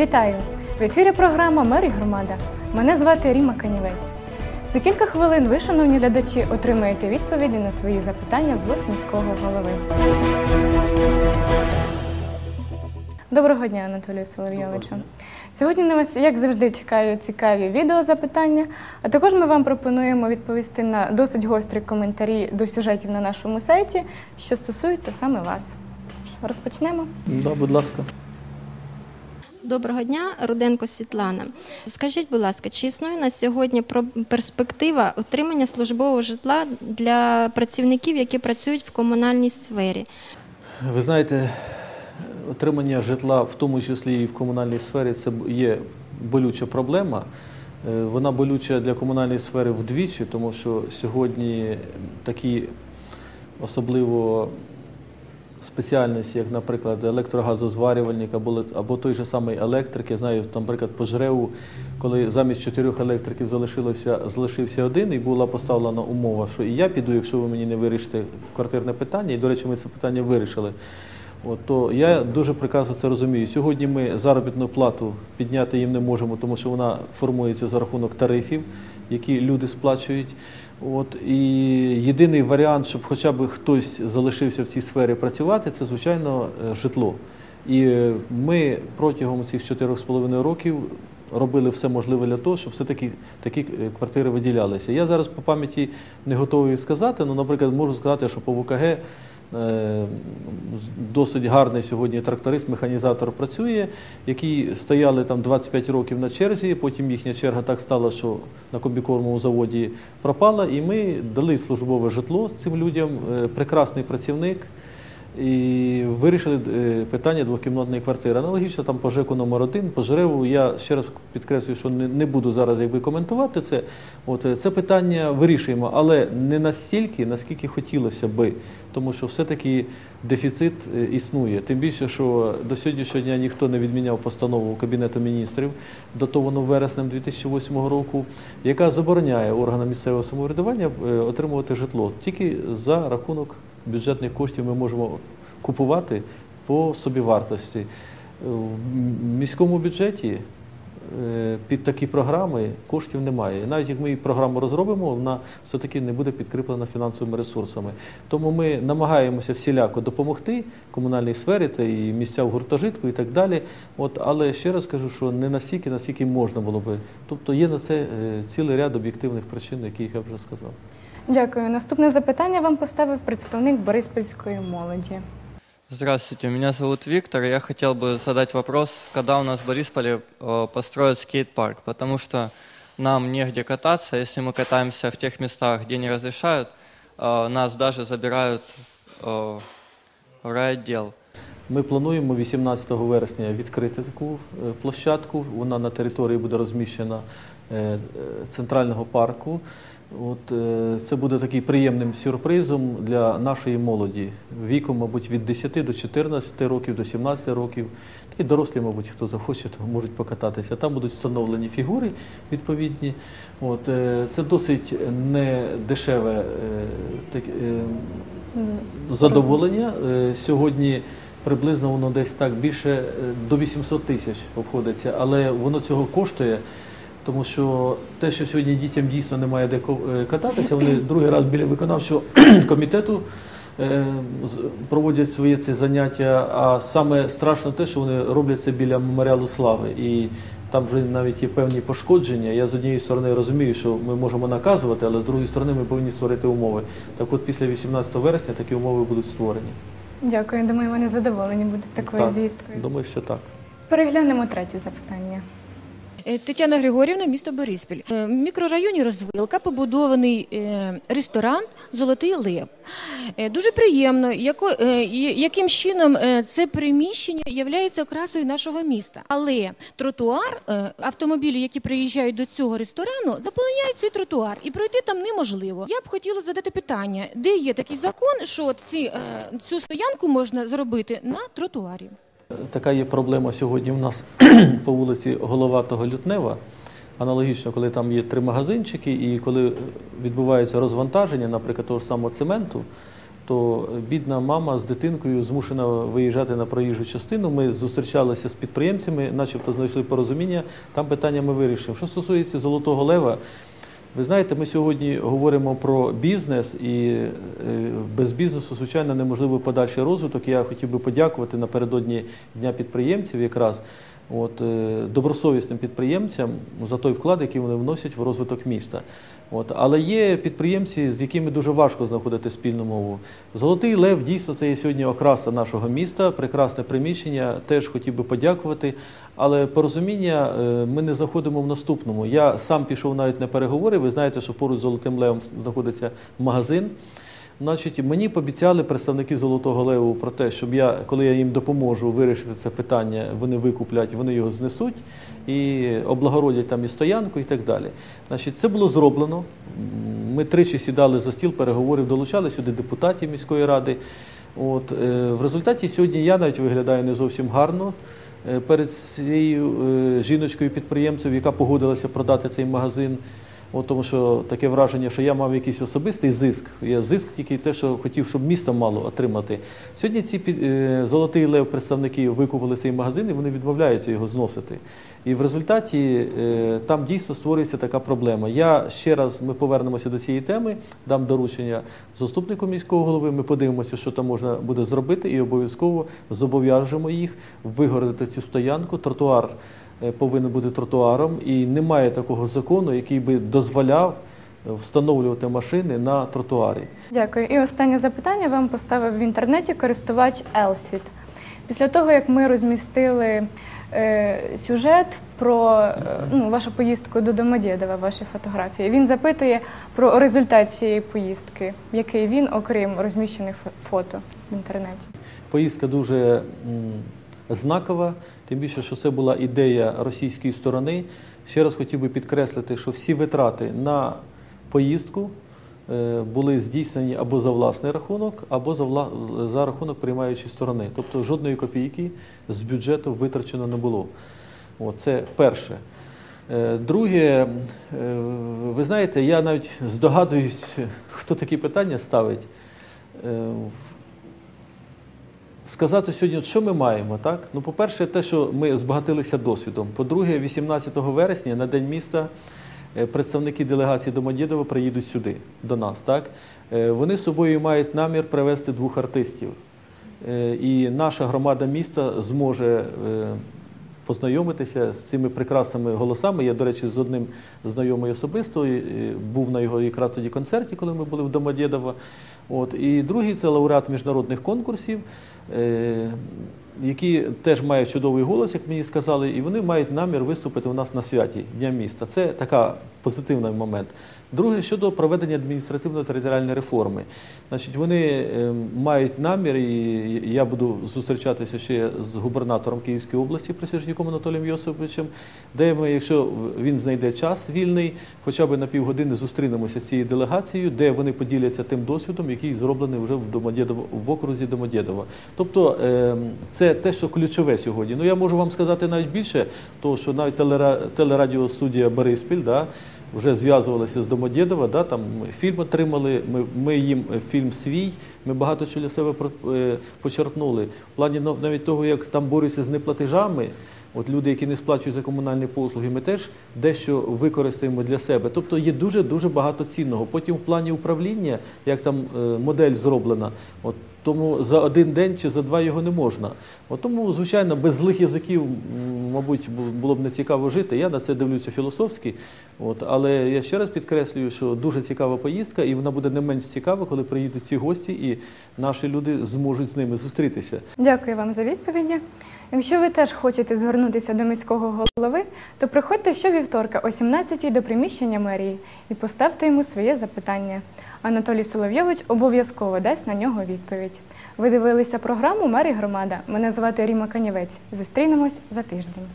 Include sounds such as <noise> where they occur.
Вітаю! В ефірі програма Мер і громада. Мене звати Ріма Канівець. За кілька хвилин ви, шановні глядачі, отримаєте відповіді на свої запитання з вуст міського голови. Доброго дня, Анатолію Соловйовичу. Сьогодні на вас, як завжди, чекають цікаві відеозапитання, а також ми вам пропонуємо відповісти на досить гострі коментарі до сюжетів на нашому сайті, що стосуються саме вас. Розпочнемо. Да, будь ласка. Доброго дня, Руденко Світлана. Скажіть, будь ласка, чи існує на сьогодні перспектива отримання службового житла для працівників, які працюють в комунальній сфері? Ви знаєте, отримання житла, в тому числі і в комунальній сфері, це є болюча проблема. Е, Вона болюча для комунальної сфери вдвічі, тому що сьогодні такі особливо спеціальності, як, наприклад, електрогазозварювальник або, або той же самий електрик. Я знаю, там, наприклад, по ЖРЕУ, коли замість чотирьох електриків залишилося, залишився один, і була поставлена умова, що і я піду, якщо ви мені не вирішите квартирне питання, і, до речі, ми це питання вирішили. От, то я дуже прекрасно це розумію. Сьогодні ми заробітну плату підняти їм не можемо, тому що вона формується за рахунок тарифів, які люди сплачують. От, і єдиний варіант, щоб хоча б хтось залишився в цій сфері працювати, це, звичайно, е, житло. І е, ми протягом цих 4,5 років робили все можливе для того, щоб все-таки такі е, квартири виділялися. Я зараз по пам'яті не готовий сказати, ну, наприклад, можу сказати, що по ВКГ Досить гарний сьогодні тракторист, механізатор працює, які стояли там 25 років на черзі. Потім їхня черга так стала, що на комбікормовому заводі пропала, і ми дали службове житло цим людям. Е, Прекрасний працівник. І вирішили е, питання двокімнатної квартири. Аналогічно там по ЖЕКу номер 1 по ЖРЕВу. Я ще раз підкреслюю, що не, не буду зараз якби коментувати це. От е, це питання вирішуємо, але не настільки, наскільки хотілося би, тому що все-таки дефіцит е, існує. Тим більше, що до сьогоднішнього дня ніхто не відміняв постанову Кабінету міністрів, датовану вереснем 2008 року, яка забороняє органам місцевого самоврядування отримувати житло. Тільки за рахунок бюджетних коштів ми можемо купувати по собівартості. В міському бюджеті е, під такі програми коштів немає. Навіть як ми програму розробимо, вона все-таки не буде підкріплена фінансовими ресурсами. Тому ми намагаємося всіляко допомогти комунальній сфері та і місця в гуртожитку і так далі. От, але ще раз кажу, що не настільки, наскільки можна було би. Тобто є на це е, цілий ряд об'єктивних причин, яких я вже сказав. Дякую. Наступне запитання вам поставив представник Бориспільської молоді. Здравствуйте, меня зовут Виктор. и Я хотел бы задать вопрос, когда у нас в Борисполе э, построят скейт-парк, потому что нам негде кататься. Если мы катаемся в тех местах, где не разрешают, э, нас даже забирают э, в райотдел. Ми плануємо 18 вересня відкрити таку е, площадку. Вона на території буде розміщена е, е, центрального парку. От е, це буде такий приємним сюрпризом для нашої молоді віком, мабуть, від 10 до 14 років, до 17 років. Та й дорослі, мабуть, хто захоче, то можуть покататися. Там будуть встановлені фігури відповідні. От е, це досить не дешеве е, задоволення. Сьогодні приблизно воно десь так більше до 800 тисяч обходиться, але воно цього коштує. Тому що те, що сьогодні дітям дійсно немає де е, кататися, вони <coughs> другий раз біля виконавчого <coughs> комітету е, проводять своє це заняття. А саме страшно те, що вони роблять це біля меморіалу слави. І там вже навіть є певні пошкодження. Я з однієї сторони розумію, що ми можемо наказувати, але з другої сторони ми повинні створити умови. Так от після 18 вересня такі умови будуть створені. Дякую. Думаю, вони задоволені будуть такою Так, звісткою. Думаю, що так. Переглянемо третє запитання. Е, Тетяна Григорівна, місто Бориспіль. Е, В мікрорайоні Розвилка побудований е, ресторан Золотий Лев. Дуже приємно, яким чином це приміщення є окрасою нашого міста. Але тротуар, автомобілі, які приїжджають до цього ресторану, заполоняють цей тротуар, і пройти там неможливо. Я б хотіла задати питання, де є такий закон, що ці, цю стоянку можна зробити на тротуарі. Така є проблема сьогодні в нас <clears throat> по вулиці Головатого Лютнева. Аналогічно, коли там є три магазинчики, і коли відбувається розвантаження, наприклад, того ж самого цементу, то бідна мама з дитинкою змушена виїжджати на проїжджу частину. Ми зустрічалися з підприємцями, начебто знайшли порозуміння. Там питання ми вирішимо. Що стосується Золотого Лева, ви знаєте, ми сьогодні говоримо про бізнес, і е, без бізнесу, звичайно, неможливий подальший розвиток. Я хотів би подякувати напередодні Дня підприємців якраз от, е, добросовісним підприємцям за той вклад, який вони вносять в розвиток міста. От, але є підприємці, з якими дуже важко знаходити спільну мову. Золотий Лев дійсно це є сьогодні окраса нашого міста, прекрасне приміщення. Теж хотів би подякувати. Але порозуміння е, ми не заходимо в наступному. Я сам пішов навіть на переговори. Ви знаєте, що поруч з Золотим Левом знаходиться магазин. Значить, мені пообіцяли представники Золотого Леву про те, щоб я, коли я їм допоможу вирішити це питання, вони викуплять, вони його знесуть і облагородять там і стоянку, і так далі. Значить, це було зроблено. Ми тричі сідали за стіл переговорів, долучали сюди депутатів міської ради. От, е, в результаті сьогодні я навіть виглядаю не зовсім гарно е, перед цією е, жіночкою підприємцем, яка погодилася продати цей магазин. От, тому що таке враження, що я мав якийсь особистий зиск. Я зиск тільки те, що хотів, щоб місто мало отримати. Сьогодні ці е, золотий лев представники викупили цей магазин і вони відмовляються його зносити. І в результаті е, там дійсно створюється така проблема. Я ще раз ми повернемося до цієї теми, дам доручення заступнику міського голови. Ми подивимося, що там можна буде зробити, і обов'язково зобов'яжемо їх вигородити цю стоянку. Тротуар повинен бути тротуаром, і немає такого закону, який би дозволяв е, встановлювати машини на тротуарі. Дякую. І останнє запитання вам поставив в інтернеті користувач Елсвіт. Після того, як ми розмістили е, сюжет про е, ну, вашу поїздку до Домодєдова, ваші фотографії, він запитує про результат цієї поїздки, який він, окрім розміщених фото в інтернеті. Поїздка дуже знакова, тим більше, що це була ідея російської сторони. Ще раз хотів би підкреслити, що всі витрати на поїздку е, були здійснені або за власний рахунок, або за, вла- за рахунок приймаючої сторони. Тобто жодної копійки з бюджету витрачено не було. От, це перше. Е, Друге, е, ви знаєте, я навіть здогадуюсь, хто такі питання ставить. Сказати сьогодні, що ми маємо, так? Ну, по-перше, те, що ми збагатилися досвідом. По-друге, 18 вересня на День міста е, представники делегації Домодєдова приїдуть сюди, до нас. Так? Е, Вони з собою мають намір привезти двох артистів. Е, І наша громада міста зможе познайомитися з цими прекрасними голосами. Я, до речі, з одним знайомий особисто був на його якраз тоді концерті, коли ми були в Домодєдово. От. І другий це лауреат міжнародних конкурсів, е, які теж мають чудовий голос, як мені сказали, і вони мають намір виступити у нас на святі Дня міста. Це така позитивний момент. Друге, щодо проведення адміністративно-територіальної реформи. Значить, вони е, мають намір, і я буду зустрічатися ще з губернатором Київської області Присяжняком Анатолієм Йосиповичем, де ми, якщо він знайде час вільний, хоча б на півгодини зустрінемося з цією делегацією, де вони поділяться тим досвідом, який зроблений вже в в окрузі Домодєдова. Тобто е, це те, що ключове сьогодні. Ну я можу вам сказати навіть більше, того, що навіть телера- телерадіостудія Бориспіль, да, вже зв'язувалися з Домодєдова, да, там фільм отримали, ми, ми їм е, фільм свій, ми багато що для себе е, почерпнули. В плані навіть того, як там борються з неплатежами, от люди, які не сплачують за комунальні послуги, ми теж дещо використаємо для себе. Тобто є дуже-дуже багато цінного. Потім в плані управління, як там е, модель зроблена, от, тому за один день чи за два його не можна. От тому, звичайно, без злих язиків, мабуть, було б не цікаво жити. Я на це дивлюся філософськи. От, але я ще раз підкреслюю, що дуже цікава поїздка, і вона буде не менш цікава, коли приїдуть ці гості, і наші люди зможуть з ними зустрітися. Дякую вам за відповіді. Якщо ви теж хочете звернутися до міського голови, то приходьте щовівторка о 17-й до приміщення мерії і поставте йому своє запитання. Анатолій Соловйович обов'язково дасть на нього відповідь. Ви дивилися програму «Мер і громада. Мене звати Ріма Канівець. Зустрінемось за тиждень.